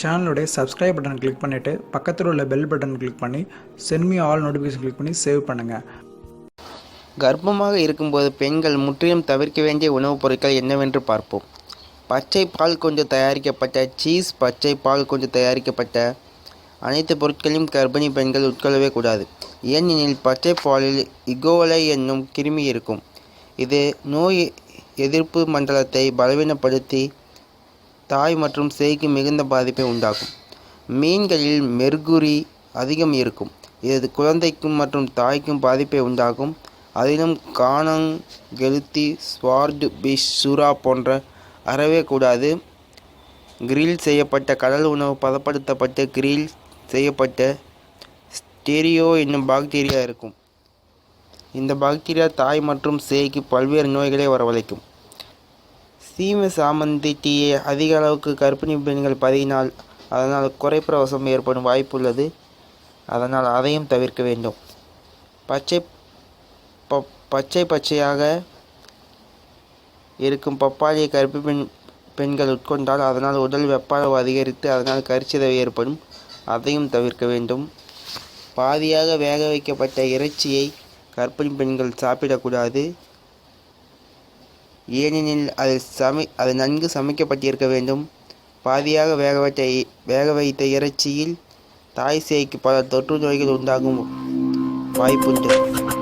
சேனலுடைய subscribe button click பண்ணிவிட்டு பக்கத்தில் உள்ள பெல் பட்டன் கிளிக் பண்ணி சென்மி ஆல் நோட்டிஃபிகேஷன் கிளிக் பண்ணி சேவ் பண்ணுங்கள் கர்ப்பமாக இருக்கும்போது பெண்கள் முற்றிலும் தவிர்க்க வேண்டிய உணவுப் பொருட்கள் என்னவென்று பார்ப்போம். பச்சை பால் கொஞ்சம் தயாரிக்கப்பட்ட சீஸ் பச்சை பால் கொஞ்சம் தயாரிக்கப்பட்ட அனைத்து பொருட்களையும் கர்ப்பிணி பெண்கள் உட்கொள்ளவே கூடாது. ஏனெனில் பச்சை பாலில் இகோலை என்னும் கிருமி இருக்கும். இது நோய் எதிர்ப்பு மண்டலத்தை பலவீனப்படுத்தி தாய் மற்றும் சேய்க்கு மிகுந்த பாதிப்பை உண்டாக்கும். மீன்களில் மெர்குரி அதிகம் இருக்கும். இது குழந்தைக்கும் மற்றும் தாய்க்கும் பாதிப்பை உண்டாக்கும். அதிலும் காணங் கெளுத்தி ஸ்வார்டு பிஷ் சூரா போன்ற அறவே கூடாது. கிரில் செய்யப்பட்ட கடல் உணவு பதப்படுத்தப்பட்டு கிரில் செய்யப்பட்ட ஸ்டெரியோ என்னும் பாக்டீரியா இருக்கும். இந்த பாக்டீரியா தாய் மற்றும் சேய்க்கு பல்வேறு நோய்களை வரவழைக்கும். சீம சாமந்தி டீயை அதிக அளவுக்கு கர்ப்பிணி பெண்கள் பதவினால் அதனால் குறைப்பிரவசம் ஏற்படும் வாய்ப்புள்ளது. அதனால் அதையும் தவிர்க்க வேண்டும். பச்சை ப பச்சை பச்சையாக இருக்கும் பப்பாளியை கர்ப்பிணி பெண் பெண்கள் உட்கொண்டால் அதனால் உடல் வெப்ப அளவு அதிகரித்து அதனால் கரிச்சிதவு ஏற்படும். அதையும் தவிர்க்க வேண்டும். பாதியாக வேக வைக்கப்பட்ட இறைச்சியை கர்ப்பிணி பெண்கள் சாப்பிடக்கூடாது. ஏனெனில் அது சமை அது நன்கு சமைக்கப்பட்டிருக்க வேண்டும். பாதியாக வேக வைத்த வேக வைத்த இறைச்சியில் தாய் சேய்க்கு பல தொற்று நோய்கள் உண்டாகும். வாய்ப்புண்டு.